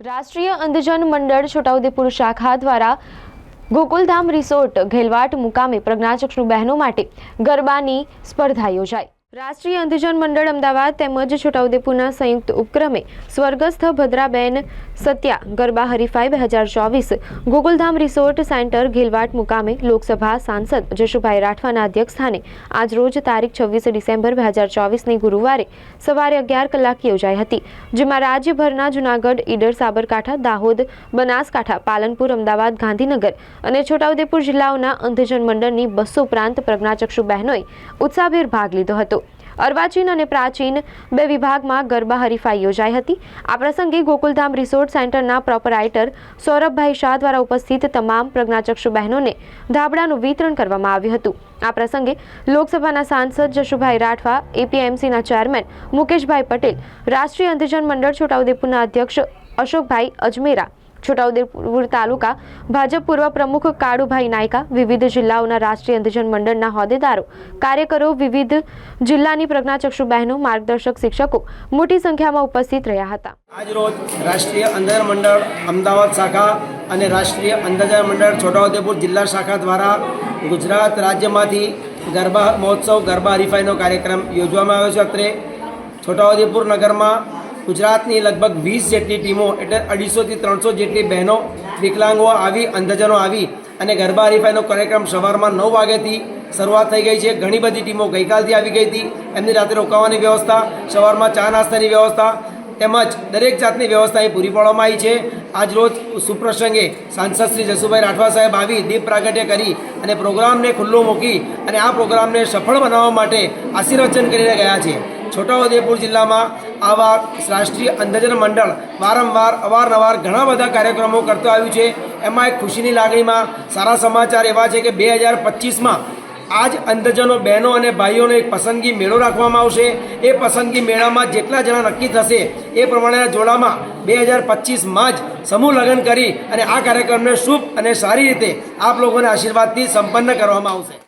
રાષ્ટ્રીય અંધજન મંડળ છોટાઉદેપુર શાખા દ્વારા ગોકુલધામ રિસોર્ટ ઘેલવાટ મુકામે પ્રજ્ઞાચક્ષુ બહેનો માટે ગરબાની સ્પર્ધા યોજાઈ. રાષ્ટ્રીય અંધજન મંડળ અમદાવાદ તેમજ છોટાઉદેપુરના સંયુક્ત ઉપક્રમે સ્વર્ગસ્થ ભદ્રાબેન સત્યા, ગરબા હરીફાઈ બે હજાર ચોવીસ, ગોકુલધામ રિસોર્ટ સેન્ટર ગિલવાટ મુકામે લોકસભા સાંસદ જશુભાઈ રાઠવાના અધ્યક્ષસ્થાને આજરોજ તારીખ છવ્વીસ ડિસેમ્બર બે હજાર ચોવીસની ગુરુવારે સવારે અગિયાર કલાકે યોજાઈ હતી, જેમાં રાજ્યભરના જૂનાગઢ, ઈડર, સાબરકાંઠા, દાહોદ, બનાસકાંઠા, પાલનપુર, અમદાવાદ, ગાંધીનગર અને છોટાઉદેપુર જિલ્લાઓના અંધજન મંડળની બસો ઉપરાંત પ્રજ્ઞાચક્ષુ બહેનોએ ઉત્સાહભેર ભાગ લીધો હતો. અર્વાચીન અને પ્રાચીન બે વિભાગમાં ગરબા હરીફાઈ યોજાઈ હતી. આ પ્રસંગે ગોકુલધામ રિસોર્ટ સેન્ટરના પ્રોપરાઇટર સૌરભભાઈ શાહ દ્વારા ઉપસ્થિત તમામ પ્રજ્ઞાચક્ષુ બહેનોને ધાબળાનું વિતરણ કરવામાં આવ્યું હતું. આ પ્રસંગે લોકસભાના સાંસદ જશુભાઈ રાઠવા, એપીએમસીના ચેરમેન મુકેશભાઈ પટેલ, રાષ્ટ્રીય અંધજન મંડળ છોટાઉદેપુરના અધ્યક્ષ અશોકભાઈ અજમેરા છોટાઉદેપુર તાલુકા ભાજપ પૂર્વ પ્રમુખ કાળુભાઈ નાયકા, વિવિધ જિલ્લાઓના રાષ્ટ્રીય અંધજન મંડળના હોદ્દેદારો, કાર્યકરો, વિવિધ જિલ્લાની પ્રજ્ઞાચક્ષુ બહેનો, માર્ગદર્શક શિક્ષકો મોટી સંખ્યામાં ઉપસ્થિત રહ્યા હતા. આજરોજ રાષ્ટ્રીય અંધજન મંડળ અમદાવાદ શાખા અને રાષ્ટ્રીય અંધજન મંડળ છોટાઉદેપુર જિલ્લા શાખા દ્વારા ગુજરાત રાજ્યમાંથી ગરબા મહોત્સવ ગરબા હરીફાઈનો કાર્યક્રમ યોજવામાં આવ્યો છે અત્રે. છોટાઉદેપુર નગરમાં ગુજરાતની લગભગ વીસ જેટલી ટીમો એટલે અઢીસોથી ત્રણસો જેટલી બહેનો વિકલાંગો આવી, અંધજનો આવી અને ગરબા હરીફાઈનો કાર્યક્રમ સવારમાં નવ વાગ્યાથી શરૂઆત થઈ ગઈ છે. ઘણી બધી ટીમો ગઈકાલથી આવી ગઈ હતી. એમની રાત્રે રોકાવાની વ્યવસ્થા, સવારમાં ચા નાસ્તાની વ્યવસ્થા તેમજ દરેક જાતની વ્યવસ્થા એ પૂરી પાડવામાં આવી છે. આજરોજ સુપ્રસંગે સાંસદ શ્રી જસુભાઈ રાઠવા સાહેબ આવી, દીપ પ્રાગટ્ય કરી અને પ્રોગ્રામને ખુલ્લો મૂકી અને આ પ્રોગ્રામને સફળ બનાવવા માટે આશીર્વચન કરીને ગયા છે. છોટાઉદેપુર જિલ્લામાં આવા રાષ્ટ્રીય અંધજન મંડળ વારંવાર, અવારનવાર ઘણા બધા કાર્યક્રમો કરતો આવ્યું છે. એમાં એક ખુશીની લાગણીમાં સારા સમાચાર એવા છે કે બે હજાર પચીસમાં આ જ અંધજનો બહેનો અને ભાઈઓનો એક પસંદગી મેળો રાખવામાં આવશે. એ પસંદગી મેળામાં જેટલા જણા નક્કી થશે એ પ્રમાણેના જોડામાં બે હજાર પચીસમાં જ સમૂહ લગ્ન કરી અને આ કાર્યક્રમને શુભ અને સારી રીતે આપ લોકોના આશીર્વાદથી સંપન્ન કરવામાં આવશે.